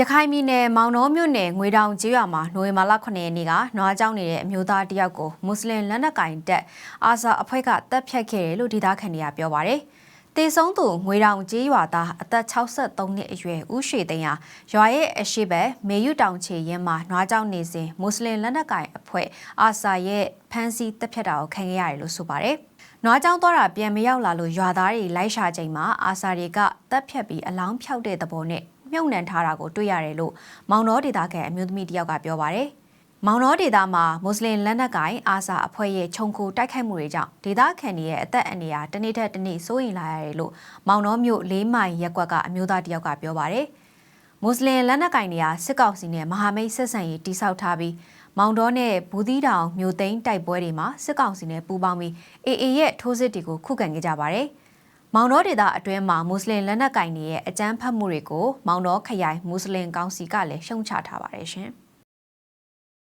ရခိုင်ပြည်နယ်မောင်နှောမြို့နယ်ငွေတောင်ကျေးရွာမှာနိုဝင်ဘာလ9ရက်နေ့ကနွားကြောင်းနေတဲ့အမျိုးသားတစ်ယောက်ကိုမွတ်စလင်လက်နက်ကင်တပ်အာဇာအဖွဲ့ကတပ်ဖြတ်ခဲ့တယ်လို့ဒေသခံတွေကပြောပါတယ်။တေဆုံးသူငွေတောင်ကျေးရွာသားအသက်63နှစ်အရွယ်ဦးရွှေသိန်းဟာရွာရဲ့အရှိဘက်မေယုတောင်ချေရင်မှာနွားကြောင်းနေစဉ်မွတ်စလင်လက်နက်ကင်အဖွဲ့အာဇာရဲ့ဖမ်းဆီးတပ်ဖြတ်တာကိုခံခဲ့ရတယ်လို့ဆိုပါတယ်။နွားကြောင်းသွားတာပြန်မရောက်လာလို့ရွာသားတွေလိုက်ရှာချိန်မှာအာစာတွေကတပ်ဖြတ်ပြီးအလောင်းဖြောက်တဲ့သဘောနဲ့ မြုပ်နှံထားတာကိုတွေ့ရတယ်လို့မောင်တော်ဒေသခံအမျိုးသမီးတစ်ယောက်ကပြောပါတယ်။မောင်တော်ဒေသမှာမွတ်စလင်လက်နက်ကိုင်အာစာအဖွဲ့ရဲ့ခြုံခိုတိုက်ခိုက်မှုတွေကြောင့်ဒေသခံတွေရဲ့အသက်အန္တရာယ်တစ်နေ့ထက်တစ်နေ့စိုးရိမ်လာရတယ်လို့မောင်တော်မြို့လေးမိုင်ရက်ကွက်ကအမျိုးသားတစ်ယောက်ကပြောပါတယ်။မွတ်စလင်လက်နက်ကင်တွေကစစ်ကောင်စီနဲ့မဟာမိတ်ဆက်ဆံရေးတိစောက်ထားပြီးမောင်တော်နဲ့ဘူးသီးတောင်မြို့သိမ်းတိုက်ပွဲတွေမှာစစ်ကောင်စီနဲ့ပူးပေါင်းပြီးအေအေရဲ့ထိုးစစ်တွေကိုခုခံခဲ့ကြပါတယ်။ မောင်တော်ဒေသအတွင်းမှာမွတ်စလင်လက်နက်ကင်တွေရဲ့အကြမ်းဖက်မှုတွေကိုမောင်တော်ခရိုင်မွတ်စလင်ကောင်စီကလည်းရှုံချထားပါတယ်ရှင်။